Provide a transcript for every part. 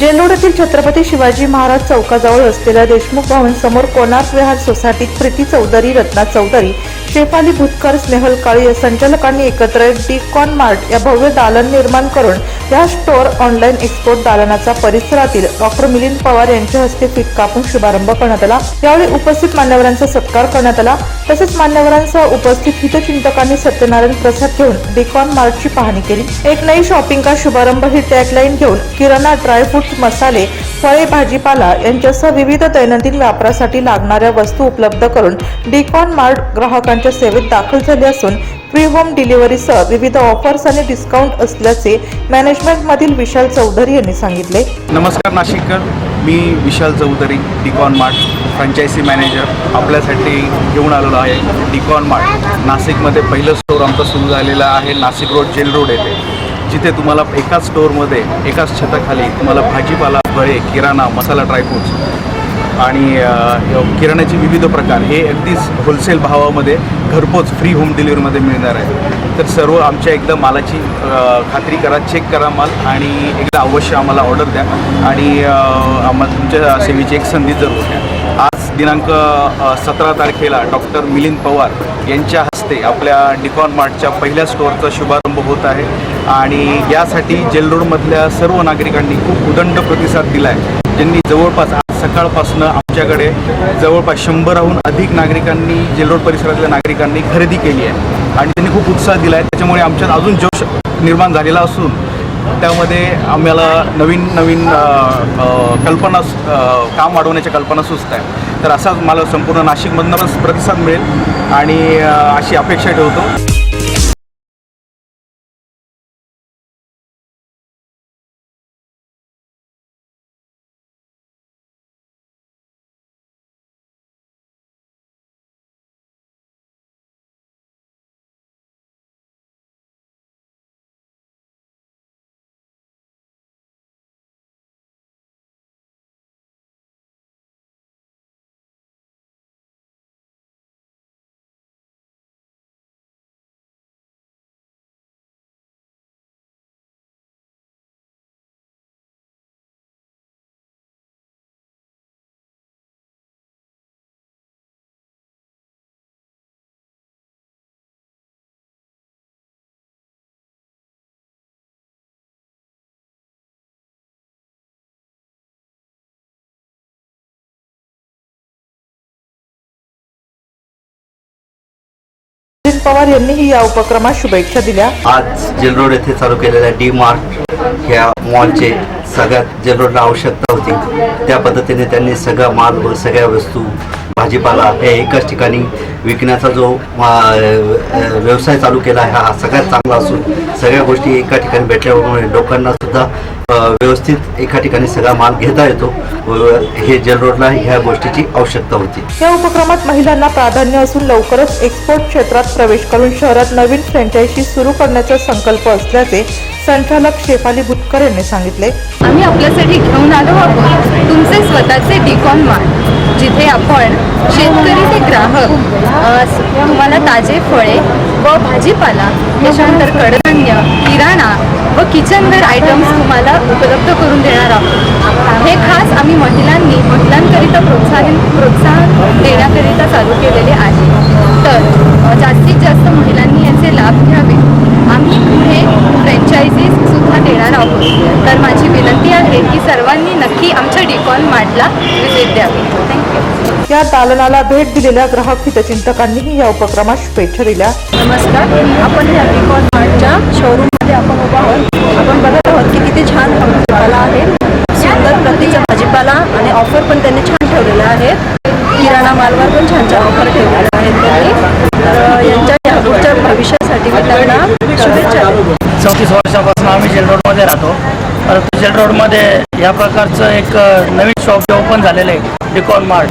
जेलोड येथील छत्रपती शिवाजी महाराज चौकाजवळ असलेल्या देशमुख भवन समोर कोणार्क विहार सोसायटीत प्रीती चौधरी रत्ना चौधरी शेफाली भुतकर स्नेहल काळी या संचालकांनी एकत्र येत डिकॉन मार्ट या भव्य दालन निर्माण करून या स्टोअर ऑनलाईन एक्सपोर्ट दालनाचा परिसरातील डॉक्टर मिलिंद पवार यांच्या हस्ते फीत कापून शुभारंभ करण्यात आला. यावेळी उपस्थित मान्यवरांचा सत्कार करण्यात आला. तसेच मान्यवरांसह उपस्थित हितचिंतकांनी सत्यनारायण प्रसाद घेऊन डिकॉन मार्टची पाहणी केली. एक नई शॉपिंग का शुभारंभ ही टॅगलाईन घेऊन किराणा ड्रायफ्रूट मसाले फळे भाजीपाला यांच्यासह विविध दैनंदिन वापरासाठी लागणाऱ्या वस्तू उपलब्ध करून डिकॉन मार्ट ग्राहकांच्या सेवेत दाखल झाले असून फ्री होम डिलिव्हरीसह विविध ऑफर्स आणि डिस्काउंट असल्याचे मॅनेजमेंटमधील विशाल चौधरी यांनी सांगितले. नमस्कार नाशिककर. मी विशाल चौधरी डिकॉन मार्ट फ्रँचायसी मॅनेजर आपल्यासाठी घेऊन आलेलो आहे डिकॉन मार्ट नाशिकमध्ये पहिलं स्टोअर आमचं सुरू झालेलं आहे नाशिक रोड जेल रोड येथे. जिथे तुम्हाला एकाच स्टोअरमध्ये एकाच छताखाली तुम्हाला भाजीपाला फळे किराणा मसाला ड्रायफ्रूट्स आणि किराण्याचे विविध प्रकार हे अगदीच होलसेल भावामध्ये घरपोच फ्री होम डिलिव्हरीमध्ये मिळणार आहे. तर सर्व आमच्या एकदा मालाची खात्री करा चेक करा माल आणि एकदा अवश्य आम्हाला ऑर्डर द्या. आणि आम्हाला तुमच्या सेवेची एक संधी जरूर द्या आज दिनांक सतरा तारखेला डॉक्टर मिलिंद पवार यांच्या हस्ते आपल्या डिकॉन मार्टच्या पहिल्या स्टोअरचा शुभारंभ होत आहे. आणि यासाठी जेल रोडमधल्या सर्व नागरिकांनी खूप उदंड प्रतिसाद दिला आहे ज्यांनी जवळपास सकाळपासून आमच्याकडे जवळपास शंभराहून अधिक नागरिकांनी जेल रोड परिसरातल्या नागरिकांनी खरेदी केली आहे. आणि त्यांनी खूप उत्साह दिला आहे त्याच्यामुळे आमच्यात अजून जोश निर्माण झालेला असून त्यामध्ये आम्हाला नवीन नवीन कल्पना काम वाढवण्याच्या कल्पना सुचत आहे. तर असाच मला संपूर्ण नाशिकमधनं प्रतिसाद मिळेल. आणि अशी अपेक्षा ठेवतो. मिलिंद पवार यांनीही या उपक्रमास शुभेच्छा दिल्या. आज जेलरोड येथे चालू केलेल्या डी मार्ट ह्या मॉलचे सगळ्यात जेल रोडला आवश्यकता होती. त्या पद्धतीने त्यांनी सगळा माल व सगळ्या वस्तू भाजीपाला हे एकाच ठिकाणी विकण्याचा जो व्यवसाय चालू केला आहे हा सगळ्यात चांगला असून सगळ्या गोष्टी एका ठिकाणी भेटल्यामुळे लोकांना सुद्धा व्यवस्थित एका ठिकाणी सगळा माल घेता येतो व हे जेल रोडला ह्या गोष्टीची आवश्यकता होती. या उपक्रमात महिलांना प्राधान्य असून लवकरच एक्सपोर्ट क्षेत्रात प्रवेश करून शहरात नवीन फ्रँचायझी सुरू करण्याचा संकल्प असल्याचे संचालक शेफाली भुतकर यांनी सांगितले. आम्ही आपल्यासाठी घेऊन आलो आहोत. तुमचे स्वतःचे डिकॉन मार्ट जिथे आपण शेतकरी ते ग्राहक तुम्हाला ताजे फळे व भाजीपाला त्याच्यानंतर कडधान्य किराणा व किचनवेअर आयटम्स तुम्हाला उपलब्ध करून देणार आहोत. हे खास आम्ही महिलांनी महिलांकरिता प्रोत्साहन प्रोत्साहन देण्याकरिता चालू केलेले आहे. तर जास्तीत जास्त महिलांनी याचे लाभ घ्यावे आम्ही पुढे फ्रँचायझीज सुद्धा देणार आहोत तर माझी विनंती आहे की सर्वांनी नक्की आमच्या मार्टला व्हिजिट द्यावी थँक्यू या दालनाला भेट दिलेल्या ग्राहक हितचिंतकांनीही या उपक्रमास शुभेच्छा दिल्या. नमस्कार. आपण या डिकॉन मार्टच्या शोरूममध्ये आपण उभा आहोत. आपण बघत आहोत की किती छान भाजीपाला आहे. सुंदर प्रतीचा भाजीपाला आणि ऑफर पण त्यांनी छान ठेवलेल्या आहेत किराणा मालवर पण छान छान ऑफर ठेवलेल्या आहेत त्यांनी. तर यांच्या या पुढच्या भविष्यासाठी मी त्यांना शुभेच्छा चौतीस वर्षापासून आम्ही जेल रोडमध्ये राहतो. परंतु जेल रोडमध्ये या प्रकारचं एक नवीन शॉप जे ओपन झालेलं आहे डिकॉन मार्ट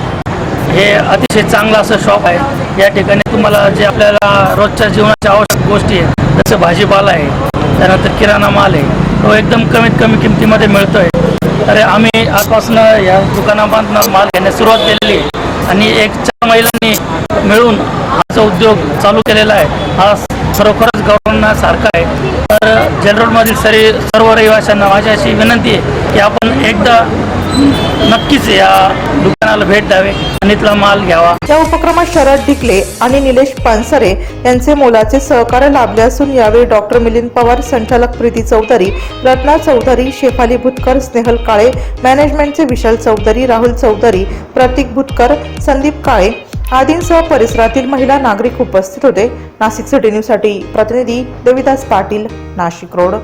हे अतिशय चांगलं असं शॉप आहे. या ठिकाणी तुम्हाला जे आपल्याला रोजच्या जीवनाच्या आवश्यक गोष्टी आहेत जसं भाजीपाला आहे त्यानंतर किराणा माल आहे तो एकदम कमीत कमी किमतीमध्ये मिळतो आहे तर आम्ही आजपासून या दुकानापासून माल घेण्यास सुरुवात केलेली आहे आणि एक चार महिलांनी मिळून हा जो उद्योग चालू केलेला आहे. हा खरोखरच गौरवण्यासारखा आहे. तर जनरलमधील रोडमधील सरी सर्व रहिवाशांना माझी अशी विनंती आहे की आपण एकदा नक्कीच या दुकानाला भेट द्यावे आणि इथला माल घ्यावा. या उपक्रमात शरद ढिकले आणि निलेश पानसरे यांचे मोलाचे सहकार्य लाभले असून यावेळी डॉक्टर मिलिंद पवार संचालक प्रीती चौधरी रत्ना चौधरी शेफाली भुतकर स्नेहल काळे मॅनेजमेंटचे विशाल चौधरी राहुल चौधरी प्रतीक भुतकर संदीप काळे आदींसह परिसरातील महिला नागरिक उपस्थित होते. नाशिक सिटी न्यूजसाठी प्रतिनिधी देविदास पाटील नाशिक रोड.